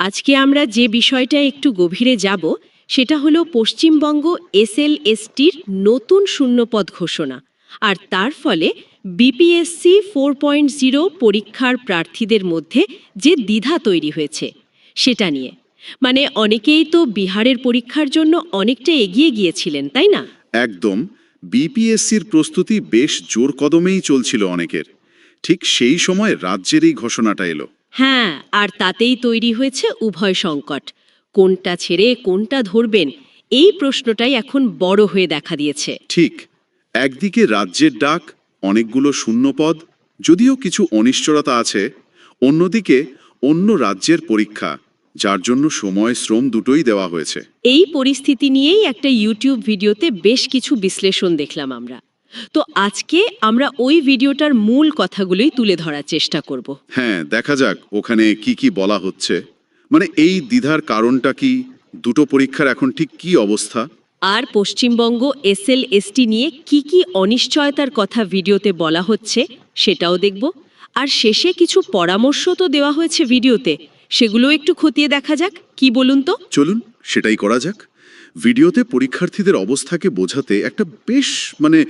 আজকে আমরা যে বিষয়টা একটু গভীরে যাব, সেটা হলো পশ্চিমবঙ্গ এসএলএসটির নতুন শূন্যপদ ঘোষণা, আর তার ফলে বিপিএসসি ফোর পয়েন্ট জিরো পরীক্ষার প্রার্থীদের মধ্যে যে দ্বিধা তৈরি হয়েছে, সেটা নিয়ে। মানে অনেকেই তো বিহারের পরীক্ষার জন্য অনেকটা এগিয়ে গিয়েছিলেন, তাই না? একদম। বিপিএসসির প্রস্তুতি বেশ জোর কদমেই চলছিল অনেকের। ঠিক সেই সময় রাজ্যের এই ঘোষণাটা এলো। হ্যাঁ আর তাতেই তৈরি হয়েছে উভয় সংকট। কোনটা ছেড়ে কোনটা ধরবেন এই প্রশ্নটাই এখন বড় হয়ে দেখা দিয়েছে। ঠিক একদিকে রাজ্যের ডাক অনেকগুলো শূন্যপদ যদিও কিছু অনিশ্চয়তা আছে অন্যদিকে অন্য রাজ্যের পরীক্ষা যার জন্য সময় শ্রম দুটোই দেওয়া হয়েছে। এই পরিস্থিতি নিয়েই একটা ইউটিউব ভিডিওতে বেশ কিছু বিশ্লেষণ দেখলাম আমরা। তো আজকে আমরা ওই ভিডিওটার মূল কথাগুলোই তুলে ধরার চেষ্টা করব। হ্যাঁ দেখা যাক ওখানে কি কি বলা হচ্ছে। মানে এই দ্বিধার কারণটা কি? দুটো পরীক্ষার এখন ঠিক কি অবস্থা? আর পশ্চিমবঙ্গ এসএলএসটি নিয়ে কি কি অনিশ্চয়তার কথা ভিডিওতে বলা হচ্ছে সেটাও দেখব। আর শেষে কিছু পরামর্শ তো দেওয়া হয়েছে ভিডিওতে সেগুলো একটু খতিয়ে দেখা যাক কি বলুন তো? চলুন সেটাই করা যাক। ভিডিওতে পরীক্ষার্থীদের অবস্থাকে বোঝাতে একটা বেশ মানে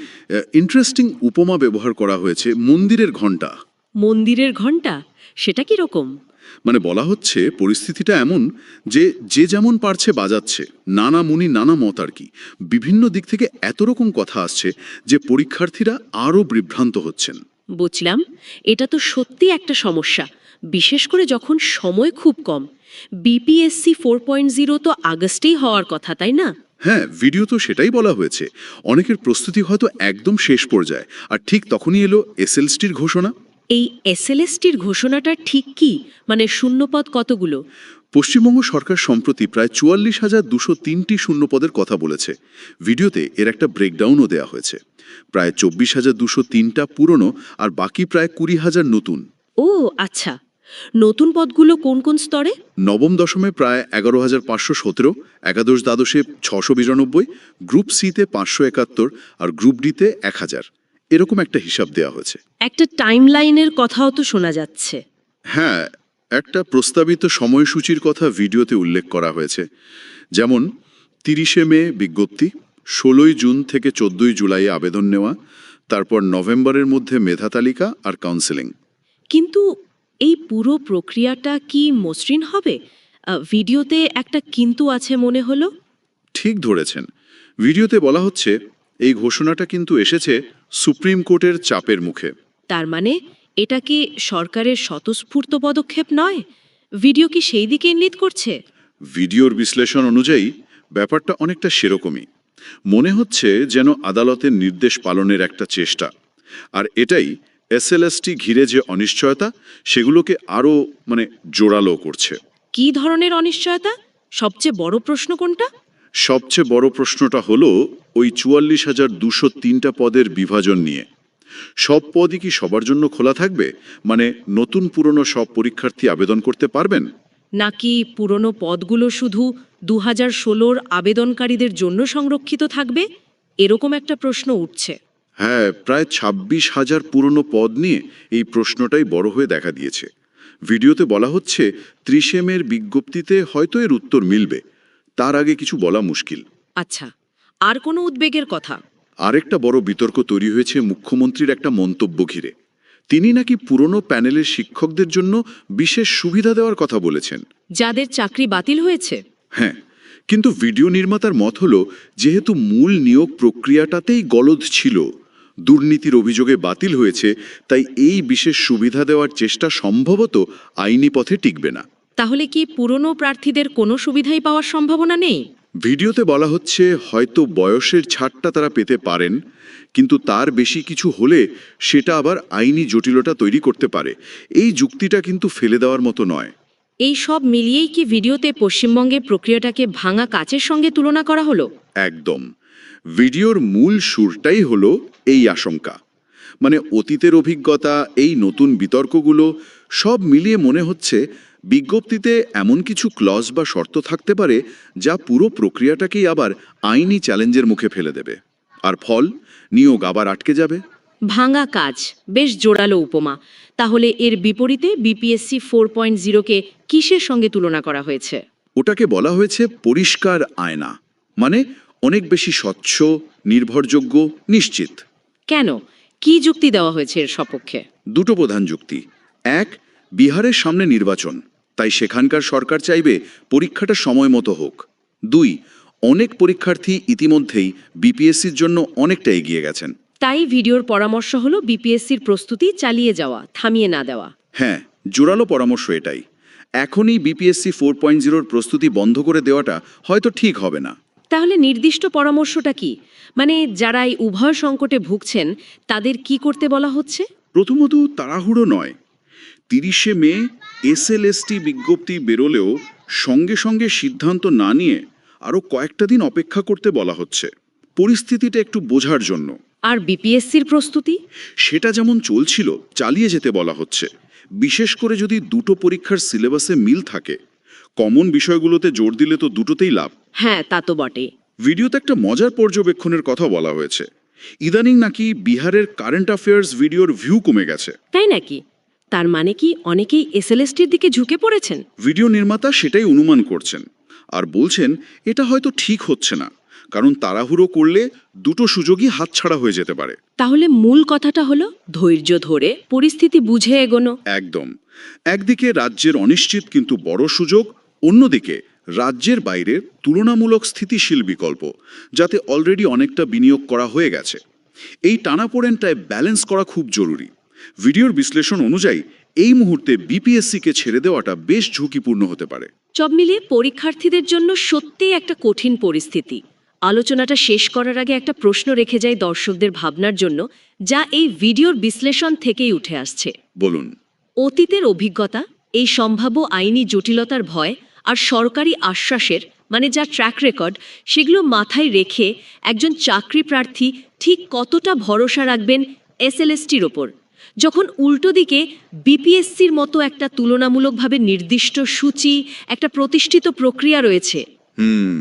ইন্টারেস্টিং উপমা ব্যবহার করা হয়েছে মন্দিরের ঘণ্টা। মন্দিরের ঘণ্টা সেটা কি রকম? মানে বলা হচ্ছে পরিস্থিতিটা এমন যে যে যেমন পারছে বাজাচ্ছে নানা মুনি নানা মত আর কি। বিভিন্ন দিক থেকে এত রকম কথা আসছে যে পরীক্ষার্থীরা আরও বিভ্রান্ত হচ্ছেন। বুঝলাম। এটা তো সত্যি একটা সমস্যা। বিশেষ করে যখন সময় খুব কম। বিপিএসসি ফোর পয়েন্ট জিরো তো আগস্টেই হওয়ার কথা তাই না? হ্যাঁ ভিডিও তো সেটাই বলা হয়েছে। অনেকের প্রস্তুতি হয়তো একদম শেষ পর্যায়ে আর ঠিক তখনই এলো এসএলসটির ঘোষণা। এই এসএলএসটির ঘোষণাটা ঠিক কি? মানে শূন্যপদ কতগুলো? পশ্চিমবঙ্গ সরকার সম্প্রতি প্রায় চুয়াল্লিশ হাজার দুশো তিনটি শূন্যপদের কথা বলেছে। ভিডিওতে এর একটা ব্রেকডাউনও দেওয়া হয়েছে। প্রায় চব্বিশ হাজার দুশো তিনটা পুরনো আর বাকি প্রায় কুড়ি হাজার নতুন। ও আচ্ছা। নতুন পদগুলো কোন কোন স্তরে? নবম দশমে প্রায় এগারো হাজার পাঁচশো সতেরো একাদশ দ্বাদশে ছশো বিরানব্বই গ্রুপ সিতে পাঁচশো একাত্তর আর গ্রুপ ডিতে এক হাজার। এরকম একটা হিসাব দেওয়া হয়েছে। একটা টাইমলাইনের কথাও তো শোনা যাচ্ছে। হ্যাঁ একটা প্রস্তাবিত সময়সূচির কথা ভিডিওতে উল্লেখ করা হয়েছে। যেমন তিরিশে মে বিজ্ঞপ্তি ষোলোই জুন থেকে চোদ্দই জুলাই আবেদন নেওয়া তারপর নভেম্বরের মধ্যে মেধা তালিকা আর কাউন্সেলিং। কিন্তু এই পুরো প্রক্রিয়াটা কি মসৃণ হবে? ভিডিওতে একটা কিন্তু আছে মনে হলো। ঠিক ধরেছেন। ভিডিওতে বলা হচ্ছে এই ঘোষণাটা কিন্তু এসেছে সুপ্রিম কোর্টের চাপের মুখে। তার মানে এটা কি সরকারের স্বতঃস্ফূর্ত পদক্ষেপ নয়? ভিডিও কি সেই দিকে ইঙ্গিত করছে? ভিডিওর বিশ্লেষণ অনুযায়ী ব্যাপারটা অনেকটা সেরকমই। মনে হচ্ছে যেন আদালতের নির্দেশ পালনের একটা চেষ্টা। আর এটাই এসএলএসটি ঘিরে যে অনিশ্চয়তা সেগুলোকে আরও মানে জোরালো করছে। কি ধরনের অনিশ্চয়তা? সবচেয়ে বড় প্রশ্ন কোনটা? সবচেয়ে বড় প্রশ্নটা হলো ওই চুয়াল্লিশ হাজার দুশো তিনটা পদের বিভাজন নিয়ে। সব পদই কি সবার জন্য খোলা থাকবে? মানে নতুন পুরনো সব পরীক্ষার্থী আবেদন করতে পারবেন? নাকি পুরনো পদগুলো শুধু দু হাজার ষোলোর আবেদনকারীদের জন্য সংরক্ষিত থাকবে? এরকম একটা প্রশ্ন উঠছে। হ্যাঁ প্রায় ছাব্বিশ হাজার পুরনো পদ নিয়ে এই প্রশ্নটাই বড় হয়ে দেখা দিয়েছে। ভিডিওতে বলা হচ্ছে ত্রিশেমের বিজ্ঞপ্তিতে হয়তো এর উত্তর মিলবে। তার আগে কিছু বলা মুশকিল। আচ্ছা আর কোনো উদ্বেগের কথা? আরেকটা বড় বিতর্ক তৈরি হয়েছে মুখ্যমন্ত্রীর একটা মন্তব্য ঘিরে। তিনি নাকি পুরনো প্যানেলের শিক্ষকদের জন্য বিশেষ সুবিধা দেওয়ার কথা বলেছেন। যাদের চাকরি বাতিল হয়েছে? হ্যাঁ কিন্তু ভিডিও নির্মাতার মত হল যেহেতু মূল নিয়োগ প্রক্রিয়াটাতেই গলদ ছিল। দুর্নীতির অভিযোগে বাতিল হয়েছে তাই এই বিশেষ সুবিধা দেওয়ার চেষ্টা সম্ভবত আইনি পথে টিকবে না। তাহলে কি পুরনো প্রার্থীদের কোনো সুবিধাই পাওয়ার সম্ভাবনা নেই? ভিডিওতে বলা হচ্ছে হয়তো বয়সের ছাড়টা তারা পেতে পারেন কিন্তু তার বেশি কিছু হলে সেটা আবার আইনি জটিলতা তৈরি করতে পারে। এই যুক্তিটা কিন্তু ফেলে দেওয়ার মতো নয়। এই সব মিলিয়েই কি ভিডিওতে পশ্চিমবঙ্গের প্রক্রিয়াটাকে ভাঙা কাচের সঙ্গে তুলনা করা হলো? একদম। ভিডিওর মূল সুরটাই হলো এই আশঙ্কা। মানে অতীতের অভিজ্ঞতা এই নতুন বিতর্কগুলো সব মিলিয়ে মনে হচ্ছে বিজ্ঞপ্তিতে এমন কিছু ক্লজ বা শর্ত থাকতে পারে যা পুরো প্রক্রিয়াটাকেই আবার আইনি চ্যালেঞ্জের মুখে ফেলে দেবে। আর ফল? নিয়োগ আবার আটকে যাবে? ভাঙা কাজ বেশ জোরালো উপমা। তাহলে এর বিপরীতে বিপিএসসি ফোর পয়েন্ট জিরোকে কিসের সঙ্গে তুলনা করা হয়েছে? ওটাকে বলা হয়েছে পরিষ্কার আয়না। মানে অনেক বেশি স্বচ্ছ নির্ভরযোগ্য নিশ্চিত। কেন? কি যুক্তি দেওয়া হয়েছে এর সপক্ষে? দুটো প্রধান যুক্তি। এক বিহারের সামনে নির্বাচন তাই সেখানকার সরকার চাইবে পরীক্ষাটা সময় মতো হোক। দুই অনেক পরীক্ষার্থী ইতিমধ্যেই বিপিএসসির জন্য অনেকটা এগিয়ে গেছেন। তাই ভিডিওর পরামর্শ হলো বিপিএসসির প্রস্তুতি চালিয়ে যাওয়া থামিয়ে না দেওয়া। হ্যাঁ জোরালো পরামর্শ এটাই। এখনই বিপিএসসি ফোর পয়েন্ট জিরোর প্রস্তুতি বন্ধ করে দেওয়াটা হয়তো ঠিক হবে না। তাহলে নির্দিষ্ট পরামর্শটা কি? মানে যারা এই উভয় সংকটে ভুগছেন তাদের কি করতে বলা হচ্ছে? প্রথমত তাড়াহুড়ো নয়। তিরিশে মে এসএলএসটি বিজ্ঞপ্তি বেরোলেও সঙ্গে সঙ্গে সিদ্ধান্ত না নিয়ে আরও কয়েকটা দিন অপেক্ষা করতে বলা হচ্ছে। পরিস্থিতিটা একটু বোঝার জন্য। আর বিপিএসসির প্রস্তুতি? সেটা যেমন চলছিল চালিয়ে যেতে বলা হচ্ছে। বিশেষ করে যদি দুটো পরীক্ষার সিলেবাসে মিল থাকে। কমন বিষয়গুলোতে জোর দিলে তো দুটোতেই লাভ। হ্যাঁ তা তো বটে ভিডিওতে একটা মজার পর্যবেক্ষণের কথা বলা হয়েছে। ইদানিং নাকি বিহারের কারেন্ট অ্যাফেয়ার্স ভিডিওর ভিউ কমে গেছে। তাই নাকি? তার মানে কি অনেকেই এসএলএসটির দিকে ঝুঁকে পড়েছেন? ভিডিও নির্মাতা সেটাই অনুমান করছেন আর বলছেন এটা হয়তো ঠিক হচ্ছে না কারণ তাড়াহুড়ো করলে দুটো সুযোগই হাতছাড়া হয়ে যেতে পারে। তাহলে মূল কথাটা হলো ধৈর্য ধরে পরিস্থিতি বুঝে এগোনো। একদম। একদিকে রাজ্যের অনিশ্চিত কিন্তু বড় সুযোগ অন্যদিকে রাজ্যের বাইরের তুলনামূলক স্থিতিশীল বিকল্প যাতে অলরেডি অনেকটা বিনিয়োগ করা হয়ে গেছে। এই টানাপোড়েনটায় ব্যালেন্স করা খুব জরুরি। ভিডিওর বিশ্লেষণ অনুযায়ী এই মুহূর্তে বিপিএসসিকে ছেড়ে দেওয়াটা বেশ ঝুঁকিপূর্ণ হতে পারে। সব মিলিয়ে পরীক্ষার্থীদের জন্য সত্যিই একটা কঠিন পরিস্থিতি। আলোচনাটা শেষ করার আগে একটা প্রশ্ন রেখে যায় দর্শকদের ভাবনার জন্য যা এই ভিডিওর বিশ্লেষণ থেকেই উঠে আসছে। বলুন। অতীতের অভিজ্ঞতা, এই সম্ভাব্য আইনি জটিলতার ভয় আর সরকারি আশ্বাসের মানে যা ট্র্যাক রেকর্ড সেগুলো মাথায় রেখে একজন চাকরি প্রার্থী ঠিক কতটা ভরসা রাখবেন এসএলএসটির ওপর। যখন উল্টো দিকে বিপিএসসির মতো একটা তুলনামূলকভাবে নির্দিষ্ট সূচি, একটা প্রতিষ্ঠিত প্রক্রিয়া রয়েছে। হুম,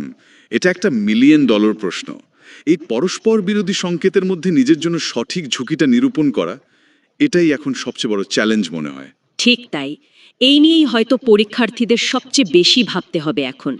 এটা একটা মিলিয়ন ডলার প্রশ্ন। এই পরস্পর বিরোধী সংকেতের মধ্যে নিজের জন্য সঠিক ঝুঁকিটা নিরূপণ করা এটাই এখন সবচেয়ে বড় চ্যালেঞ্জ মনে হয়। ঠিক তাই। এই নিয়েই হয়তো পরীক্ষার্থীদের সবচেয়ে বেশি ভাবতে হবে এখন।